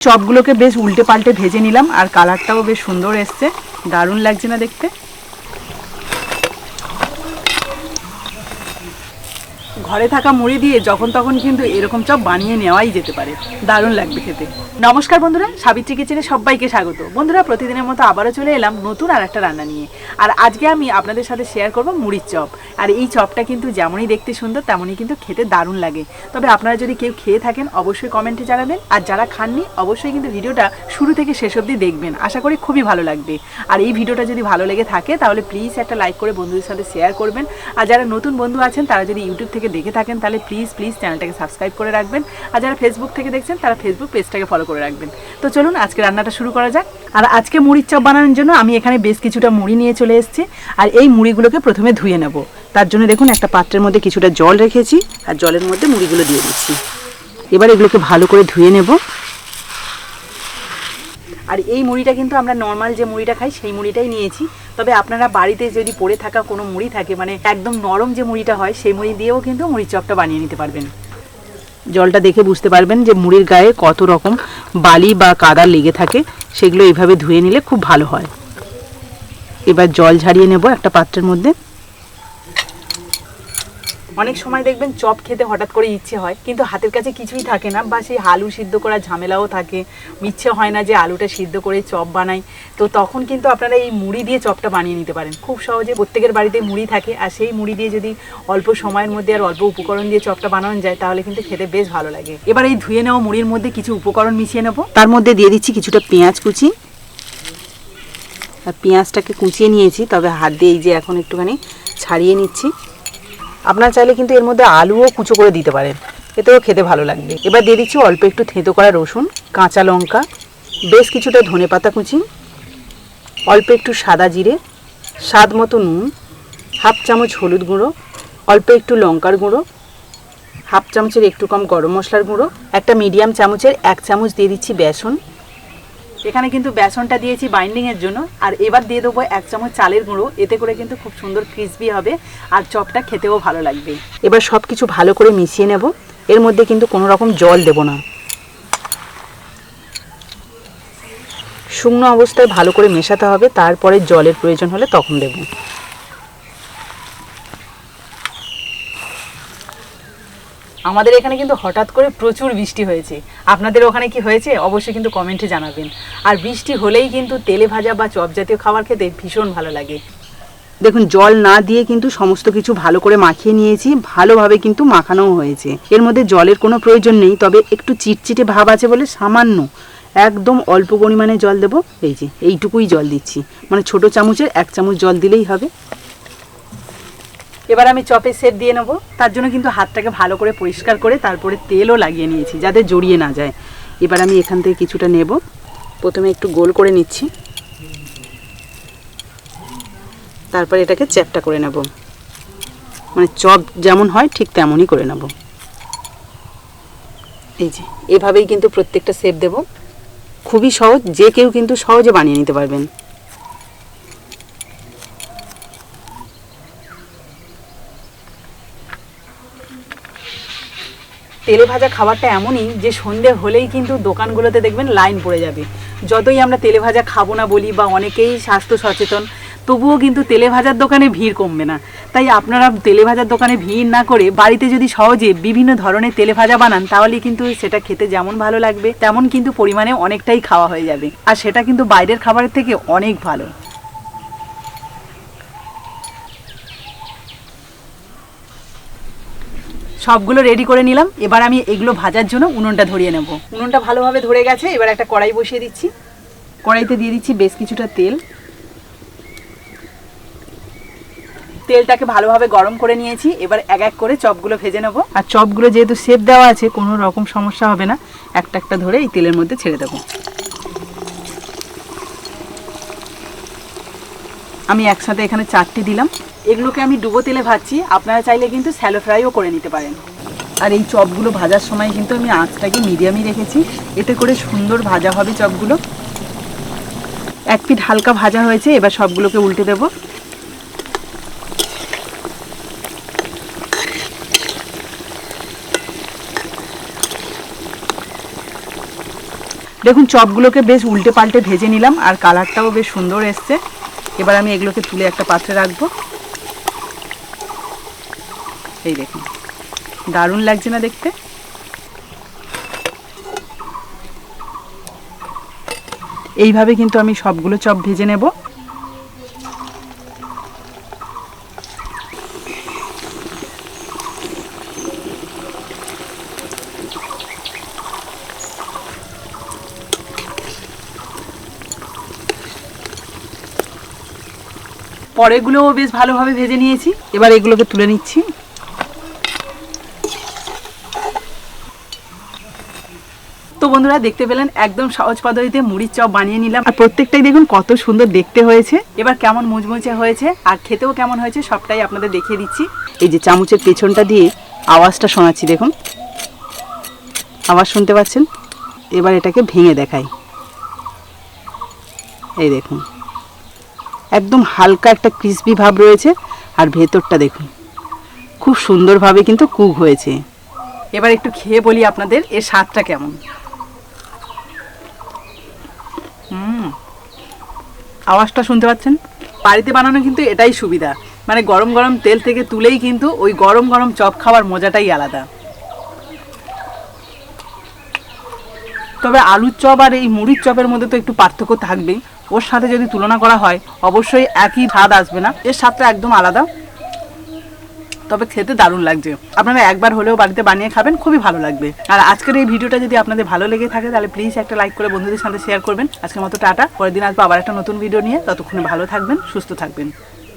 চপগুলোকে বেশ উল্টে পাল্টে ভেজে নিলাম আর কালারটাও বেশ সুন্দর এসছে। দারুণ লাগছে না দেখতে। ঘরে থাকা মুড়ি দিয়ে যখন তখন কিন্তু এরকম চপ বানিয়ে নেওয়াই যেতে পারে। দারুণ লাগবে খেতে। নমস্কার বন্ধুরা, সাবিত্রী কিচেনে সবাইকে স্বাগত। বন্ধুরা, প্রতিদিনের মতো আবারও চলে এলাম নতুন আর একটা রান্না নিয়ে। আর আজকে আমি আপনাদের সাথে শেয়ার করব মুড়ির চপ। আর এই চপটা কিন্তু যেমনই দেখতে সুন্দর, তেমনই কিন্তু খেতে দারুণ লাগে। তবে আপনারা যদি কেউ খেয়ে থাকেন, অবশ্যই কমেন্টে জানাবেন। আর যারা খাননি, অবশ্যই কিন্তু ভিডিওটা শুরু থেকে শেষ অবধি দেখবেন। আশা করি খুবই ভালো লাগবে। আর এই ভিডিওটা যদি ভালো লেগে থাকে, তাহলে প্লিজ একটা লাইক করে বন্ধুদের সাথে শেয়ার করবেন। আর যারা নতুন বন্ধু আছেন, তারা যদি ইউটিউব থেকে দেখে থাকেন, তাহলে প্লিজ প্লিজ চ্যানেলটাকে সাবস্ক্রাইব করে রাখবেন। আর যারা ফেসবুক থেকে দেখছেন, তারা ফেসবুক পেজটাকে ফলো করে রাখবেন। তো চলুন, আজকে রান্নাটা শুরু করা যাক। আর আজকে মুড়ির চপ বানানোর জন্য আমি এখানে বেশ কিছুটা মুড়ি নিয়ে চলে এসেছি। আর এই মুড়িগুলোকে প্রথমে ধুয়ে নেব। তার জন্য দেখুন, একটা পাত্রের মধ্যে কিছুটা জল রেখেছি। আর জলের মধ্যে মুড়িগুলো দিয়ে দিচ্ছি। এবার এগুলোকে ভালো করে ধুয়ে নেব। আর এই মুড়িটা কিন্তু আমরা নর্মাল যে মুড়িটা খাই, সেই মুড়িটাই নিয়েছি। তবে আপনারা বাড়িতে যদি পড়ে থাকা কোনো মুড়ি থাকে মানে একদম নরম যে মুড়িটা হয়, সেই মুড়ি দিয়েও কিন্তু মুড়ির চপটা বানিয়ে নিতে পারবেন। জলটা দেখে বুঝতে পারবেন যে মুড়ির গায়ে কত রকম বালি বা কাদা লেগে থাকে, সেগুলো এইভাবে ধুয়ে নিলে খুব ভালো হয়। এবার জল ঝারিয়ে নেব একটা পাত্রের মধ্যে। অনেক সময় দেখবেন চপ খেতে হঠাৎ করে ইচ্ছে হয়, কিন্তু হাতের কাছে কিছুই থাকে না বা সেই আলু সিদ্ধ করার ঝামেলাও থাকে। ইচ্ছে হয় না যে আলুটা সিদ্ধ করে চপ বানাই। তো তখন কিন্তু আপনারা এই মুড়ি দিয়ে চপটা বানিয়ে নিতে পারেন। খুব সহজে প্রত্যেকের বাড়িতে মুড়ি থাকে, আর সেই মুড়ি দিয়ে যদি অল্প সময়ের মধ্যে আর অল্প উপকরণ দিয়ে চপটা বানানো যায়, তাহলে কিন্তু খেতে বেশ ভালো লাগে। এবার এই ধুয়ে নেওয়া মুড়ির মধ্যে কিছু উপকরণ মিশিয়ে নেব। তার মধ্যে দিয়ে দিচ্ছি কিছুটা পেঁয়াজ কুচি। আর পেঁয়াজটাকে কুচিয়ে নিয়েছি, তবে হাত দিয়ে এই যে এখন একটুখানি ছাড়িয়ে নিচ্ছি। আপনারা চাইলে কিন্তু এর মধ্যে আলুও কুচো করে দিতে পারেন। এতেও খেতে ভালো লাগবে। এবার দিয়ে দিচ্ছি অল্প একটু থেঁতো করা রসুন, কাঁচা লঙ্কা, বেশ কিছুটা ধনে পাতা কুচি, অল্প একটু সাদা জিরে, স্বাদ মতো নুন, হাফ চামচ হলুদ গুঁড়ো, অল্প একটু লঙ্কার গুঁড়ো, হাফ চামচের একটু কম গরম মশলার গুঁড়ো, একটা মিডিয়াম চামচের এক চামচ দিয়ে দিচ্ছি বেসন এখানে কিন্তু বেসনটা দিয়েছি বাইন্ডিংয়ের জন্য। আর এবার দিয়ে দেবো এক চামচ চালের গুঁড়ো। এতে করে কিন্তু খুব সুন্দর ক্রিসপি হবে আর চপটা খেতেও ভালো লাগবে। এবার সব কিছু ভালো করে মিশিয়ে নেব। এর মধ্যে কিন্তু কোনো রকম জল দেব না। শুকনো অবস্থায় ভালো করে মেশাতে হবে। তারপরে জলের প্রয়োজন হলে তখন দেব। আমাদের এখানে কিন্তু হঠাৎ করে প্রচুর বৃষ্টি হয়েছে। আপনাদের ওখানে কি হয়েছে? অবশ্যই কিন্তু কমেন্টে জানাবেন। আর বৃষ্টি হলেই কিন্তু তেলে ভাজা বা চপ জাতীয় খাবার খেতে ভীষণ ভালো লাগে। দেখুন, জল না দিয়ে কিন্তু সমস্ত কিছু ভালো করে মাখিয়ে নিয়েছি, ভালোভাবে কিন্তু মাখানোও হয়েছে। এর মধ্যে জলের কোনো প্রয়োজন নেই, তবে একটু চিটচিটে ভাব আছে বলে সামান্য, একদম অল্প পরিমাণে জল দেবো। এই যে, এইটুকুই জল দিচ্ছি। মানে ছোট চামচের এক চামচ জল দিলেই হবে। এবার আমি চপে সেট দিয়ে নেব। তার জন্য কিন্তু হাতটাকে ভালো করে পরিষ্কার করে তারপরে তেলও লাগিয়ে নিয়েছি, যাতে জড়িয়ে না যায়। এবার আমি এখান থেকে কিছুটা নেব। প্রথমে একটু গোল করে নিচ্ছি। তারপরে এটাকে চ্যাপটা করে নেব। মানে চপ যেমন হয়, ঠিক তেমনই করে নেব। এই যে, এভাবেই কিন্তু প্রত্যেকটা শেপ দেব। খুবই সহজ, যে কেউ কিন্তু সহজে বানিয়ে নিতে পারবেন। তেলে ভাজা খাবারটা এমনই যে সন্ধে হলেই কিন্তু দোকানগুলোতে দেখবেন লাইন পড়ে যাবে। যতই আমরা তেলে ভাজা খাব না বলি বা অনেকেই স্বাস্থ্য সচেতন, তবুও কিন্তু তেলে ভাজার দোকানে ভিড় কমবে না। তাই আপনারা তেলে ভাজার দোকানে ভিড় না করে বাড়িতে যদি সহজে বিভিন্ন ধরনের তেলে ভাজা বানান, তাহলে কিন্তু সেটা খেতে যেমন ভালো লাগবে, তেমন কিন্তু পরিমাণে অনেকটাই খাওয়া হয়ে যাবে। আর সেটা কিন্তু বাইরের খাবারের থেকে অনেক ভালো। সবগুলো রেডি করে নিলাম। এবার আমি এগুলো ভাজার জন্য উনুনটা ধরিয়ে নেব। উনুনটা ভালোভাবে ধরে গেছে এবার একটা কড়াই বসিয়ে দিচ্ছি। কড়াইতে দিয়ে দিচ্ছি বেশ কিছুটা তেল। তেলটাকে ভালোভাবে গরম করে নিয়েছি এবার এক এক করে চপগুলো ভেজে নেব। আর চপগুলো যেহেতু সেপ দেওয়া আছে কোনো রকম সমস্যা হবে না। একটা একটা ধরে এই তেলের মধ্যে ছেড়ে দেবো। আমি একসাথে এখানে চারটি দিলাম। এগুলোকে আমি ডুবো তেলে ভাজছি। আপনারা চাইলে কিন্তু স্যালো ফ্রাইও করে নিতে পারেন। আর এই চপগুলো ভাজার সময় কিন্তু আমি আঁচটাকে মিডিয়ামই রেখেছি। এতে করে সুন্দর ভাজা হবে চপগুলো। এক পিঠ হালকা ভাজা হয়েছে, এবার সবগুলোকে উল্টে দেবো। দেখুন, চপগুলোকে বেশ উল্টে পাল্টে ভেজে নিলাম, আর কালারটাও বেশ সুন্দর এসছে। এবার আমি এগুলোকে তুলে একটা পাত্রে রাখব। এই দেখুন, দারুণ লাগছে না দেখতে? এইভাবে কিন্তু আমি সবগুলো চপ ভেজে নেব। পরেগুলোও বেশ ভালোভাবে ভেজে নিয়েছি। এবার এগুলোকে তুলে নিচ্ছি। তো বন্ধুরা, দেখতে পেলেন একদম সহজ পদ্ধতিতে মুড়ির চপ বানিয়ে নিলাম। আর প্রত্যেকটাই দেখুন কত সুন্দর দেখতে হয়েছে। এবার কেমন মুচমুচে হয়েছে আর খেতেও কেমন হয়েছে সবটাই আপনাদের দেখিয়ে দিচ্ছি। এই যে চামচের পেছনটা দিয়ে আওয়াজটা শোনাচ্ছি, দেখুন। আওয়াজ শুনতে পাচ্ছেন? এবার এটাকে ভেঙে দেখাই। এই দেখুন। একদম হালকা একটা ক্রিসপি ভাব রয়েছে। আর ভেতরটা দেখুন, খুব সুন্দরভাবে কিন্তু কুক হয়েছে। এবার একটু খেয়ে বলি আপনাদের, এর স্বাদটা কেমন? হুম, আওয়াজটা শুনতে পাচ্ছেন? বাড়িতে বানানো কিন্তু এটাই সুবিধা। মানে গরম গরম তেল থেকে তুলেই কিন্তু ওই গরম গরম চপ খাওয়ার মজাটাই আলাদা। তবে আলুর চপ আর এই মুড়ির চপের মধ্যে তো একটু পার্থক্য থাকবেই। ওর সাথে যদি তুলনা করা হয়, অবশ্যই একই স্বাদ আসবে না। এর স্বাদটা একদম আলাদা। তবে খেতে দারুণ লাগছে। আপনারা একবার হলেও বাড়িতে বানিয়ে খাবেন, খুবই ভালো লাগবে। আর আজকের এই ভিডিওটা যদি আপনাদের ভালো লেগে থাকে, তাহলে প্লিজ একটা লাইক করে বন্ধুদের সাথে শেয়ার করবেন। আজকের মতো টাটা। পরের দিন আসব আবার একটা নতুন ভিডিও নিয়ে। ততক্ষণে ভালো থাকবেন, সুস্থ থাকবেন।